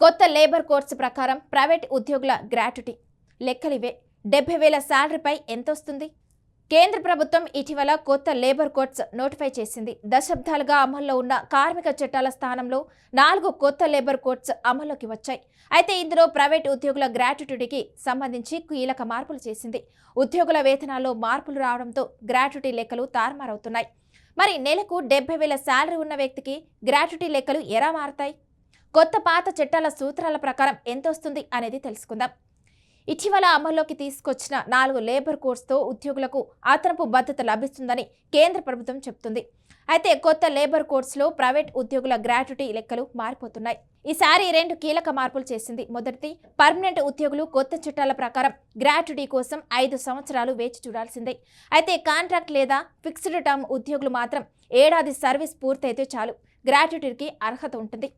కొత్త labour codes ప్రకారం private ఉద్యోగుల గ్రాట్యుటీ. లెక్కలివే. డెబ్బై వేల శాలరీపై ఎంతొస్తుంది? కేంద్ర ప్రభుత్వం ఇటీవల కొత్త లేబర్ కోడ్స్ నోటిఫై చేసింది. దశాబ్దాలుగా అమల్లో ఉన్న కార్మిక చట్టాల స్థానంలో నాలుగు కొత్త లేబర్ కోడ్స్ అమల్లోకి వచ్చాయి. అయితే ఇందులో ప్రైవేట్ ఉద్యోగుల గ్రాట్యుటీకి సంబంధించి కీలక మార్పులు చేసింది. ఉద్యోగుల వేతనాల్లో మార్పులు రావడంతో గ్రాట్యుటీ లెక్కలు తారుమారవుతున్నాయి. మరి నెలకు డెబ్బై వేల శాలరీ ఉన్న వ్యక్తికి గ్రాట్యుటీ లెక్కలు ఎలా మారతాయి? కొత్త పాత చట్టాల సూత్రాల ప్రకారం ఎంత వస్తుంది అనేది తెలుసుకుందాం. ఇటీవల అమల్లోకి తీసుకొచ్చిన నాలుగు లేబర్ కోడ్స్తో ఉద్యోగులకు అదనపు భద్రత లభిస్తుందని కేంద్ర ప్రభుత్వం చెబుతుంది. అయితే కొత్త లేబర్ కోడ్స్లో ప్రైవేట్ ఉద్యోగుల గ్రాట్యుటీ లెక్కలు మారిపోతున్నాయి. ఈసారి రెండు కీలక మార్పులు చేసింది మొదటిది పర్మనెంట్ ఉద్యోగులు కొత్త చట్టాల ప్రకారం గ్రాట్యుటీ కోసం ఐదు సంవత్సరాలు వేచి చూడాల్సిందే. అయితే కాంట్రాక్ట్ లేదా ఫిక్స్డ్ టర్మ్ ఉద్యోగులు మాత్రం ఏడాది సర్వీస్ పూర్తయితే చాలు. గ్రాట్యుటీకి అర్హత ఉంటుంది.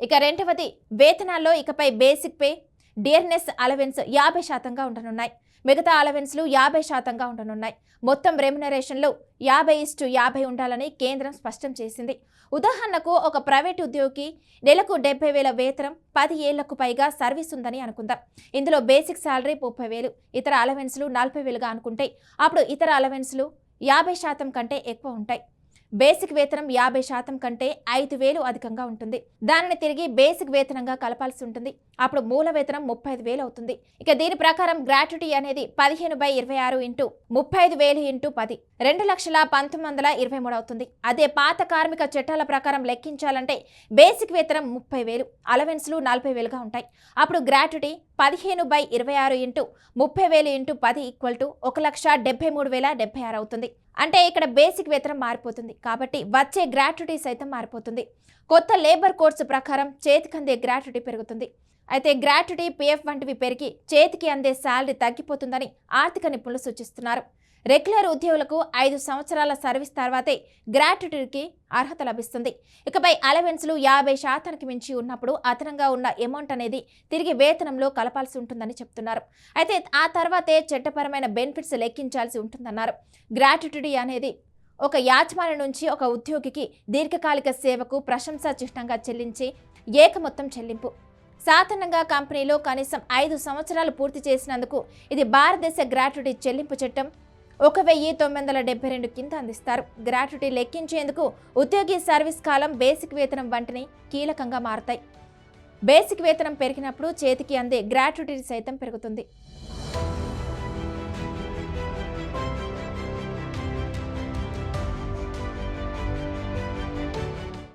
ఇక రెండవది వేతనాల్లో ఇకపై బేసిక్ పే డియర్నెస్ అలవెన్స్ యాభై శాతంగా ఉండనున్నాయి. మిగతా అలవెన్స్లు యాభై శాతంగా ఉండనున్నాయి. మొత్తం రెమ్యునరేషన్లు యాభై ఇస్టు యాభై ఉండాలని కేంద్రం స్పష్టం చేసింది. ఉదాహరణకు ఒక ప్రైవేట్ ఉద్యోగి నెలకు డెబ్బై వేల వేతనం పది ఏళ్ళకు పైగా సర్వీస్ ఉందని అనుకుందాం. ఇందులో బేసిక్ శాలరీ ముప్పై వేలు ఇతర అలవెన్స్లు నలభై వేలుగా అనుకుంటే అప్పుడు ఇతర అలవెన్స్లు యాభై శాతం కంటే ఎక్కువ ఉంటాయి. బేసిక్ వేతనం యాభై శాతం కంటే ఐదు వేలు అధికంగా ఉంటుంది. దానిని తిరిగి బేసిక్ వేతనంగా కలపాల్సి ఉంటుంది. అప్పుడు మూల వేతనం ముప్పై ఐదు వేలు అవుతుంది. ఇక దీని ప్రకారం గ్రాట్యుటీ అనేది పదిహేను బై ఇరవై ఆరు ఇంటూ ముప్పై ఐదు వేలు ఇంటూ పది. రెండు లక్షల పంతొమ్మిది వందల ఇరవై మూడు అవుతుంది. అదే పాత కార్మిక చట్టాల ప్రకారం లెక్కించాలంటే బేసిక్ వేతనం ముప్పై వేలు అలవెన్స్లు నలభై వేలుగా ఉంటాయి. అప్పుడు గ్రాట్యుటీ పదిహేను బై ఇరవై ఆరు ఇంటూ ముప్పై వేలు ఇంటూ పది ఈక్వల్ టు ఒక లక్ష డెబ్బై మూడు వేల డెబ్బై ఆరు అవుతుంది. అంటే ఇక్కడ బేసిక్ వేతనం మారిపోతుంది. కాబట్టి వచ్చే గ్రాట్యుటీ సైతం మారిపోతుంది. కొత్త లేబర్ కోర్సు ప్రకారం చేతికి అందే గ్రాట్యుటీ పెరుగుతుంది. అయితే గ్రాట్యుటీ పిఎఫ్ వంటివి పెరిగి చేతికి అందే శాలరీ తగ్గిపోతుందని ఆర్థిక నిపుణులు సూచిస్తున్నారు. రెగ్యులర్ ఉద్యోగులకు ఐదు సంవత్సరాల సర్వీస్ తర్వాతే గ్రాట్యుటీకి అర్హత లభిస్తుంది. ఇకపై అలవెన్స్లు యాభై శాతానికి మించి ఉన్నప్పుడు అదనంగా ఉన్న అమౌంట్ అనేది తిరిగి వేతనంలో కలపాల్సి ఉంటుందని చెప్తున్నారు. అయితే ఆ తర్వాతే చట్టపరమైన బెనిఫిట్స్ లెక్కించాల్సి ఉంటుందన్నారు. గ్రాట్యుటీ అనేది ఒక యాజమాన్య నుంచి ఒక ఉద్యోగికి దీర్ఘకాలిక సేవకు ప్రశంసా చిహ్నంగా చెల్లించి ఏక మొత్తం చెల్లింపు. సాధారణంగా కంపెనీలో కనీసం ఐదు సంవత్సరాలు పూర్తి చేసినందుకు ఇది భారతదేశ గ్రాట్యుటీ చెల్లింపు చట్టం ఒక వెయ్యి తొమ్మిది వందల డెబ్బై రెండు కింద అందిస్తారు. గ్రాట్యుటీ లెక్కించేందుకు ఉద్యోగి సర్వీస్ కాలం బేసిక్ వేతనం వంటిని కీలకంగా మారతాయి. బేసిక్ వేతనం పెరిగినప్పుడు చేతికి అందే గ్రాట్యుటీ సైతం పెరుగుతుంది.